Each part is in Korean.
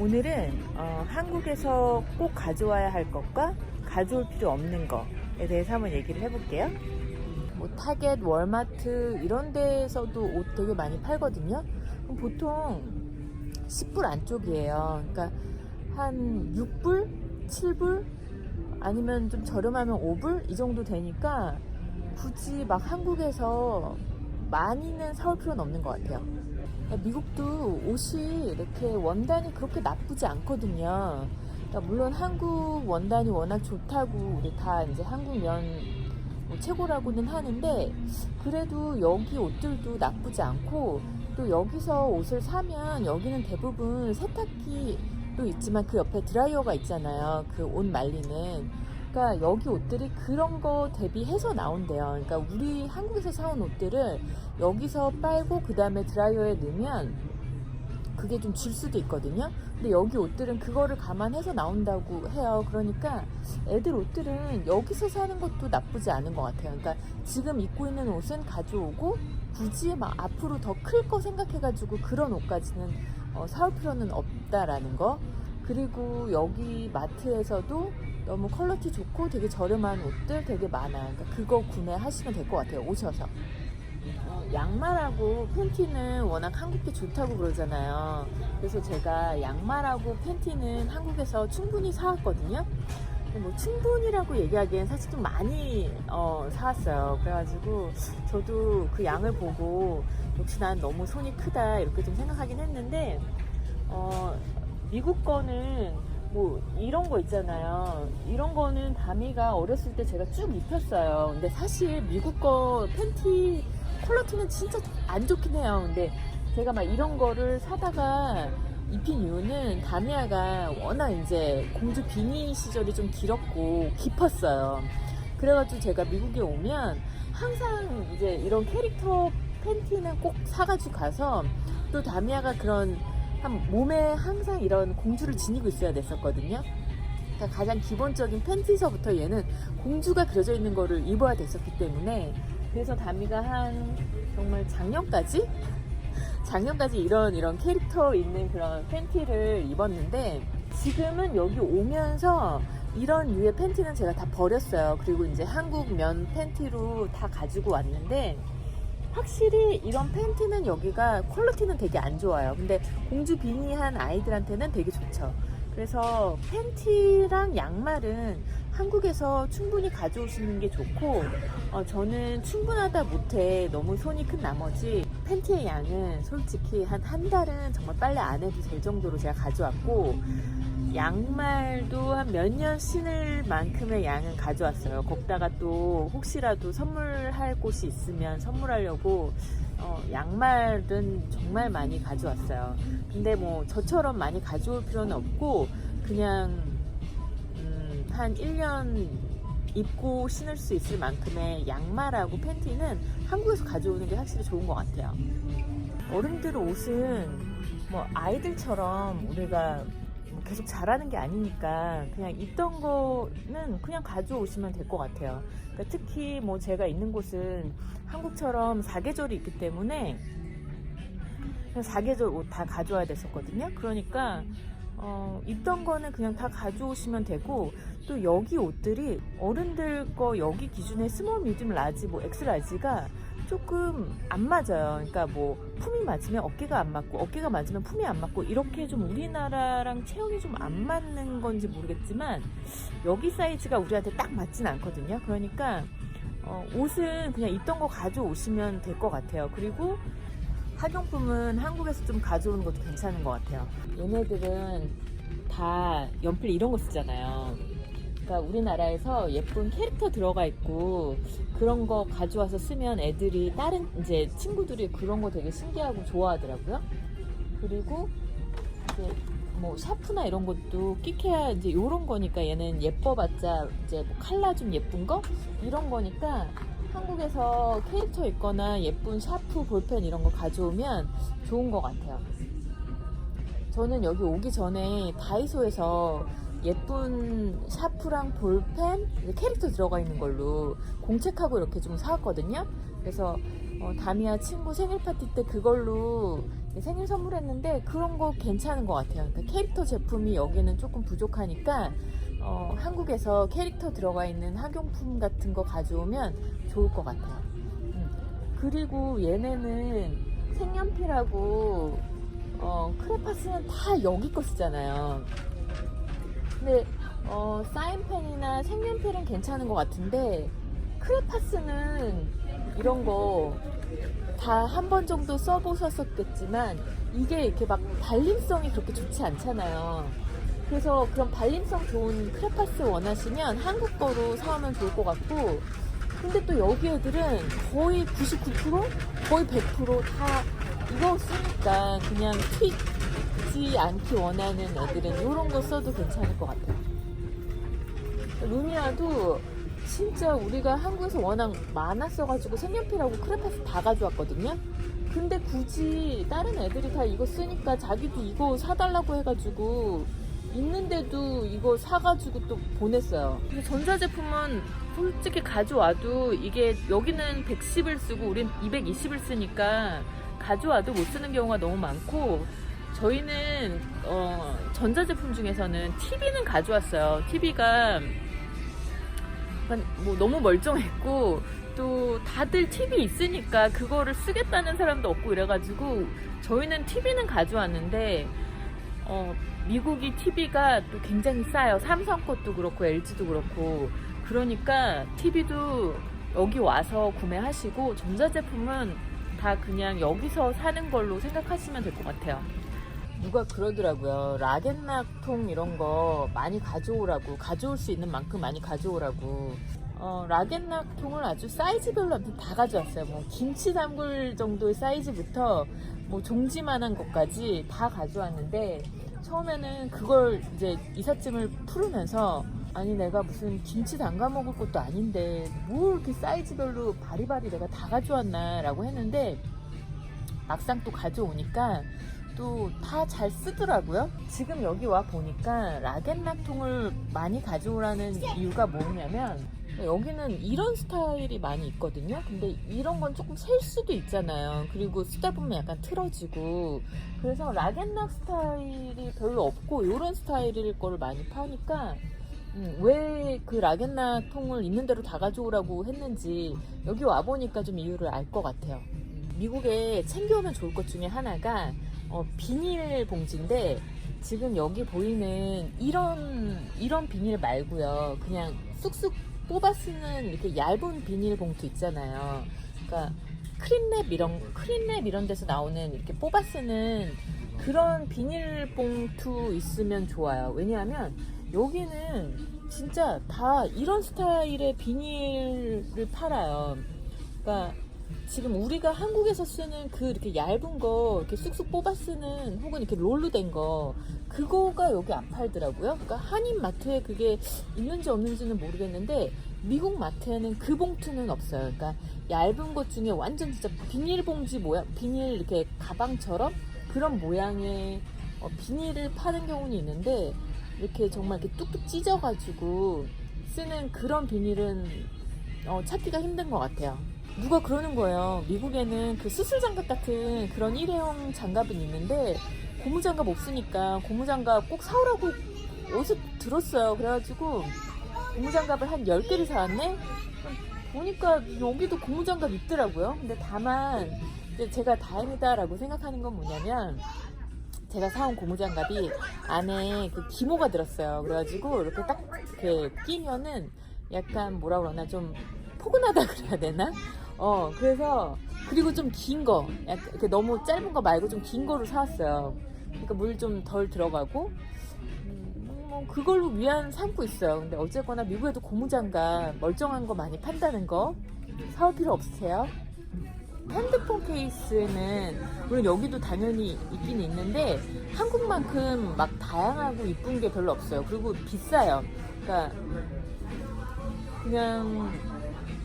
오늘은 어, 한국에서 꼭 가져와야 할 것과 가져올 필요 없는 것에 대해서 한번 얘기를 해볼게요. 뭐 타겟, 월마트 이런 데서도 옷 되게 많이 팔거든요. 그럼 보통 10불 안쪽이에요. 그러니까 한 6불, 7불 아니면 좀 저렴하면 5불 이 정도 되니까 굳이 막 한국에서 많이는 사올 필요는 없는 것 같아요. 미국도 옷이 이렇게 원단이 그렇게 나쁘지 않거든요. 그러니까 물론 한국 원단이 워낙 좋다고 우리 다 이제 한국 면 뭐 최고라고는 하는데 그래도 여기 옷들도 나쁘지 않고 또 여기서 옷을 사면 여기는 대부분 세탁기도 있지만 그 옆에 드라이어가 있잖아요. 그 옷 말리는. 그러니까 여기 옷들이 그런 거 대비해서 나온대요. 그러니까 우리 한국에서 사온 옷들을 여기서 빨고 그 다음에 드라이어에 넣으면 그게 좀 질 수도 있거든요. 근데 여기 옷들은 그거를 감안해서 나온다고 해요. 그러니까 애들 옷들은 여기서 사는 것도 나쁘지 않은 것 같아요. 그러니까 지금 입고 있는 옷은 가져오고 굳이 막 앞으로 더 클 거 생각해가지고 그런 옷까지는 어, 사올 필요는 없다라는 거. 그리고 여기 마트에서도 너무 퀄리티 좋고 되게 저렴한 옷들 되게 많아요. 그러니까 그거 구매하시면 될 것 같아요. 오셔서. 어, 양말하고 팬티는 워낙 한국게 좋다고 그러잖아요. 그래서 제가 양말하고 팬티는 한국에서 충분히 사왔거든요. 뭐 충분히라고 얘기하기엔 사실 좀 많이 어, 사왔어요. 그래가지고 저도 그 양을 보고 역시 난 너무 손이 크다 이렇게 좀 생각하긴 했는데 어, 미국 거는 뭐 이런 거 있잖아요. 이런 거는 다미가 어렸을 때 제가 쭉 입혔어요. 근데 사실 미국 거 팬티 퀄리티는 진짜 안 좋긴 해요. 근데 제가 막 이런 거를 사다가 입힌 이유는 다미아가 워낙 이제 공주 비니 시절이 좀 길었고 깊었어요. 그래가지고 제가 미국에 오면 항상 이제 이런 캐릭터 팬티는 꼭 사가지고 가서 또 다미아가 그런 한 몸에 항상 이런 공주를 지니고 있어야 됐었거든요. 그러니까 가장 기본적인 팬티서부터 얘는 공주가 그려져 있는 거를 입어야 됐었기 때문에 그래서 다미가 한 정말 작년까지 작년까지 이런 이런 캐릭터 있는 그런 팬티를 입었는데 지금은 여기 오면서 이런 류의 팬티는 제가 다 버렸어요. 그리고 이제 한국 면 팬티로 다 가지고 왔는데 확실히 이런 팬티는 여기가 퀄리티는 되게 안 좋아요. 근데 공주 비니한 아이들한테는 되게 좋죠. 그래서 팬티랑 양말은 한국에서 충분히 가져오시는 게 좋고 어, 저는 충분하다 못해 너무 손이 큰 나머지 팬티의 양은 솔직히 한 한 달은 정말 빨래 안 해도 될 정도로 제가 가져왔고 양말도 한 몇 년 신을 만큼의 양은 가져왔어요. 거기다가 또 혹시라도 선물할 곳이 있으면 선물하려고 어, 양말은 정말 많이 가져왔어요. 근데 뭐 저처럼 많이 가져올 필요는 없고 그냥 음, 한 1년 입고 신을 수 있을 만큼의 양말하고 팬티는 한국에서 가져오는 게 확실히 좋은 것 같아요. 어른들 옷은 뭐 아이들처럼 우리가 뭐 계속 잘하는 게 아니니까 그냥 있던 거는 그냥 가져오시면 될 것 같아요. 그러니까 특히 뭐 제가 있는 곳은 한국처럼 사계절이 있기 때문에 사계절 옷 다 가져와야 됐었거든요. 그러니까 어, 입던 거는 그냥 다 가져오시면 되고 또 여기 옷들이 어른들 거 여기 기준에 스몰, 미디움, 라지, 뭐 엑스라지가 조금 안 맞아요. 그러니까 뭐 품이 맞으면 어깨가 안 맞고 어깨가 맞으면 품이 안 맞고 이렇게 좀 우리나라랑 체형이 좀 안 맞는 건지 모르겠지만 여기 사이즈가 우리한테 딱 맞진 않거든요. 그러니까 어, 옷은 그냥 입던 거 가져오시면 될 것 같아요. 그리고 학용품은 한국에서 좀 가져오는 것도 괜찮은 것 같아요. 얘네들은 다 연필 이런 거 쓰잖아요. 그러니까 우리나라에서 예쁜 캐릭터 들어가 있고 그런 거 가져와서 쓰면 애들이 다른 이제 친구들이 그런 거 되게 신기하고 좋아하더라고요. 그리고 이제 뭐 샤프나 이런 것도 끼케야 이제 요런 거니까 얘는 예뻐봤자 이제 뭐 칼라 좀 예쁜 거 이런 거니까 한국에서 캐릭터 있거나 예쁜 샤프 볼펜 이런 거 가져오면 좋은 것 같아요. 저는 여기 오기 전에 다이소에서 예쁜 샤프랑 볼펜 캐릭터 들어가 있는 걸로 공책하고 이렇게 좀 사왔거든요. 그래서 어, 다미아 친구 생일 파티 때 그걸로 생일 선물했는데 그런 거 괜찮은 것 같아요. 그러니까 캐릭터 제품이 여기는 조금 부족하니까 어, 한국에서 캐릭터 들어가 있는 학용품 같은 거 가져오면 좋을 것 같아요. 음. 그리고 얘네는 색연필하고 어, 크레파스는 다 여기 거 쓰잖아요. 근데 어, 사인펜이나 색연필은 괜찮은 것 같은데 크레파스는 이런 거 다 한 번 정도 써보셨었겠지만 이게 이렇게 막 발림성이 그렇게 좋지 않잖아요. 그래서 그런 발림성 좋은 크레파스 원하시면 한국 거로 사오면 좋을 것 같고 근데 또 여기 애들은 거의 99% 거의 100%다 이거 쓰니까 그냥 튀 지 않기 원하는 애들은 이런 거 써도 괜찮을 것 같아요. 루미아도 진짜 우리가 한국에서 워낙 많았어가지고 색연필하고 크레파스 다 가져왔거든요. 근데 굳이 다른 애들이 다 이거 쓰니까 자기도 이거 사달라고 해가지고 있는데도 이거 사가지고 또 보냈어요. 근데 전자제품은 솔직히 가져와도 이게 여기는 110을 쓰고 우린 220을 쓰니까 가져와도 못 쓰는 경우가 너무 많고 저희는 어, 전자제품 중에서는 TV는 가져왔어요. TV가 뭐 너무 멀쩡했고 또 다들 TV 있으니까 그거를 쓰겠다는 사람도 없고 이래가지고 저희는 TV는 가져왔는데 어, 미국이 TV가 또 굉장히 싸요. 삼성 것도 그렇고 LG도 그렇고 그러니까 TV도 여기 와서 구매하시고 전자제품은 다 그냥 여기서 사는 걸로 생각하시면 될 것 같아요. 누가 그러더라고요. 락앤락통 이런 거 많이 가져오라고 가져올 수 있는 만큼 많이 가져오라고. 어, 락앤락 통을 아주 사이즈별로 아무튼 다 가져왔어요. 뭐 김치 담글 정도의 사이즈부터 뭐 종지만한 것까지 다 가져왔는데 처음에는 그걸 이제 이삿짐을 풀으면서 아니 내가 무슨 김치 담가 먹을 것도 아닌데 뭘 이렇게 사이즈별로 바리바리 내가 다 가져왔나라고 했는데 막상 또 가져오니까 또 다 잘 쓰더라고요. 지금 여기 와 보니까 락앤락통을 많이 가져오라는 이유가 뭐냐면 여기는 이런 스타일이 많이 있거든요. 근데 이런 건 조금 셀 수도 있잖아요. 그리고 쓰다 보면 약간 틀어지고 그래서 락앤락 스타일이 별로 없고 이런 스타일일 거를 많이 파니까 음, 왜그 락앤락 통을 있는 대로 다 가져오라고 했는지 여기 와 보니까 좀 이유를 알 것 같아요. 미국에 챙겨오면 좋을 것 중에 하나가 어, 비닐 봉지인데 지금 여기 보이는 이런 이런 비닐 말고요. 그냥 쑥쑥 뽑아 쓰는 이렇게 얇은 비닐 봉투 있잖아요. 그러니까 크림랩 이런 크림랩 이런 데서 나오는 이렇게 뽑아 쓰는 그런 비닐 봉투 있으면 좋아요. 왜냐하면 여기는 진짜 다 이런 스타일의 비닐을 팔아요. 그러니까 지금 우리가 한국에서 쓰는 그 이렇게 얇은 거 이렇게 쑥쑥 뽑아 쓰는 혹은 이렇게 롤로 된 거 그거가 여기 안 팔더라고요. 그러니까 한인 마트에 그게 있는지 없는지는 모르겠는데 미국 마트에는 그 봉투는 없어요. 그러니까 얇은 것 중에 완전 진짜 비닐봉지 모양, 비닐 이렇게 가방처럼 그런 모양의 어, 비닐을 파는 경우는 있는데 이렇게 정말 이렇게 뚝뚝 찢어가지고 쓰는 그런 비닐은 어, 찾기가 힘든 것 같아요. 누가 그러는 거예요. 미국에는 그 수술 장갑 같은 그런 일회용 장갑은 있는데 고무 장갑 없으니까 고무 장갑 꼭 사오라고 어디서 들었어요. 그래가지고 고무 장갑을 한 10개를 사왔네? 보니까 여기도 고무 장갑 있더라고요. 근데 다만 제가 다행이다라고 생각하는 건 뭐냐면 제가 사온 고무 장갑이 안에 그 기모가 들었어요. 그래가지고 이렇게 딱 이렇게 끼면은 약간 뭐라 그러나 좀 포근하다 그래야 되나? 어 그래서 그리고 좀 긴 거, 이렇게 너무 짧은 거 말고 좀 긴 거로 사왔어요. 그러니까 물 좀 덜 들어가고 음, 뭐 그걸로 위안 삼고 있어요. 근데 어쨌거나 미국에도 고무장갑 멀쩡한 거 많이 판다는 거 사올 필요 없으세요? 핸드폰 케이스는 물론 여기도 당연히 있긴 있는데 한국만큼 막 다양하고 이쁜 게 별로 없어요. 그리고 비싸요. 그러니까 그냥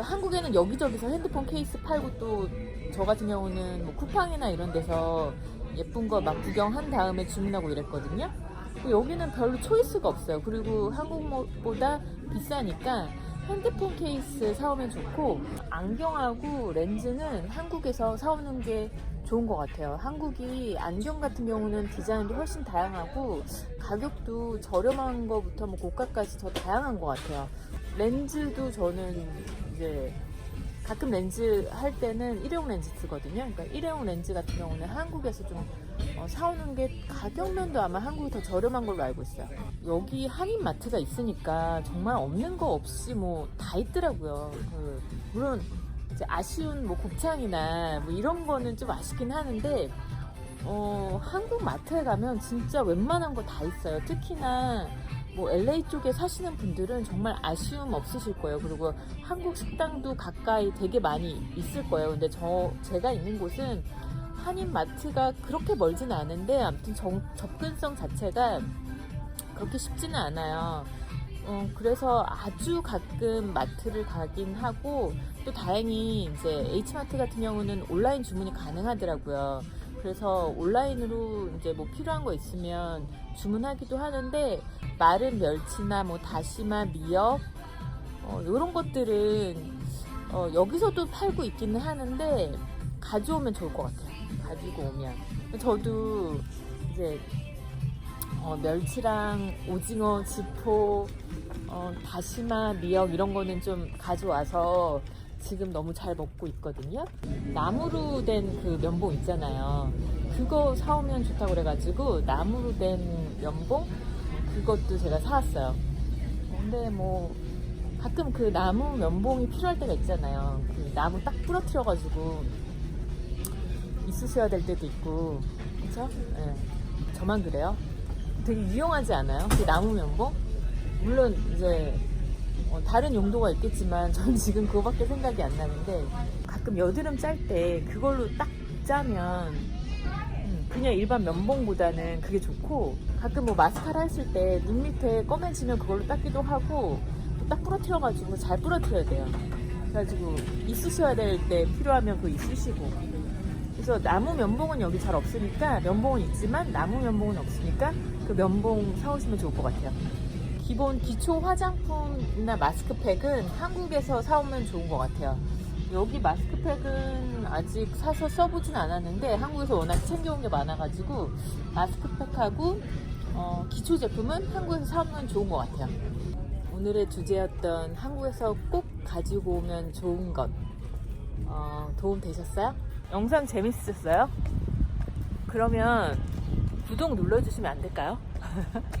그러니까 한국에는 여기저기서 핸드폰 케이스 팔고 또 저 같은 경우는 뭐 쿠팡이나 이런 데서 예쁜 거 막 구경한 다음에 주문하고 이랬거든요. 여기는 별로 초이스가 없어요. 그리고 한국보다 비싸니까 핸드폰 케이스 사오면 좋고 안경하고 렌즈는 한국에서 사오는 게 좋은 것 같아요. 한국이 안경 같은 경우는 디자인도 훨씬 다양하고 가격도 저렴한 거부터 뭐 고가까지 더 다양한 것 같아요. 렌즈도 저는 이제 가끔 렌즈 할 때는 일회용 렌즈 쓰거든요. 그러니까 일회용 렌즈 같은 경우는 한국에서 좀 어, 사오는 게 가격면도 아마 한국이 더 저렴한 걸로 알고 있어요. 여기 한인 마트가 있으니까 정말 없는 거 없이 뭐 다 있더라고요. 그, 물론 이제 아쉬운 뭐 곱창이나 뭐 이런 거는 좀 아쉽긴 하는데 어, 한국 마트에 가면 진짜 웬만한 거 다 있어요. 특히나 뭐 LA 쪽에 사시는 분들은 정말 아쉬움 없으실 거예요. 그리고 한국 식당도 가까이 되게 많이 있을 거예요. 근데 저 제가 있는 곳은 한인 마트가 그렇게 멀지는 않은데 아무튼 정- 접근성 자체가 그렇게 쉽지는 않아요. 어, 그래서 아주 가끔 마트를 가긴 하고 또 다행히 이제 H마트 같은 경우는 온라인 주문이 가능하더라고요. 그래서 온라인으로 이제 뭐 필요한 거 있으면 주문하기도 하는데 마른 멸치나 뭐 다시마, 미역 어, 이런 것들은 어, 여기서도 팔고 있기는 하는데 가져오면 좋을 것 같아요. 가지고 오면 저도 이제 어, 멸치랑 오징어, 지포, 어, 다시마, 미역 이런 거는 좀 가져와서 지금 너무 잘 먹고 있거든요. 나무로 된 그 면봉 있잖아요. 그거 사오면 좋다고 그래가지고 나무로 된 면봉 그것도 제가 사왔어요. 근데 뭐 가끔 그 나무 면봉이 필요할 때가 있잖아요. 그 나무 딱 부러뜨려가지고 있으셔야 될 때도 있고, 그쵸? 예. 저만 그래요. 되게 유용하지 않아요? 그 나무 면봉? 물론 이제 어, 다른 용도가 있겠지만 전 지금 그거밖에 생각이 안 나는데 가끔 여드름 짤 때 그걸로 딱 짜면 음, 그냥 일반 면봉보다는 그게 좋고 가끔 뭐 마스카라 했을 때 눈 밑에 검해지면 그걸로 닦기도 하고 또딱 부러뜨려가지고 잘 부러뜨려야 돼요. 그래가지고 이쑤셔야 될 때 필요하면 그거 이쑤시고 그래서 나무 면봉은 여기 잘 없으니까 면봉은 있지만 나무 면봉은 없으니까 그 면봉 사오시면 좋을 것 같아요. 기본 기초 화장품이나 마스크팩은 한국에서 사오면 좋은 것 같아요. 여기 마스크팩은 아직 사서 써보진 않았는데 한국에서 워낙 챙겨온 게 많아가지고 마스크팩하고 어, 기초 제품은 한국에서 사오면 좋은 것 같아요. 오늘의 주제였던 한국에서 꼭 가지고 오면 좋은 것 어, 도움 되셨어요? 영상 재밌으셨어요? 그러면 구독 눌러주시면 안 될까요?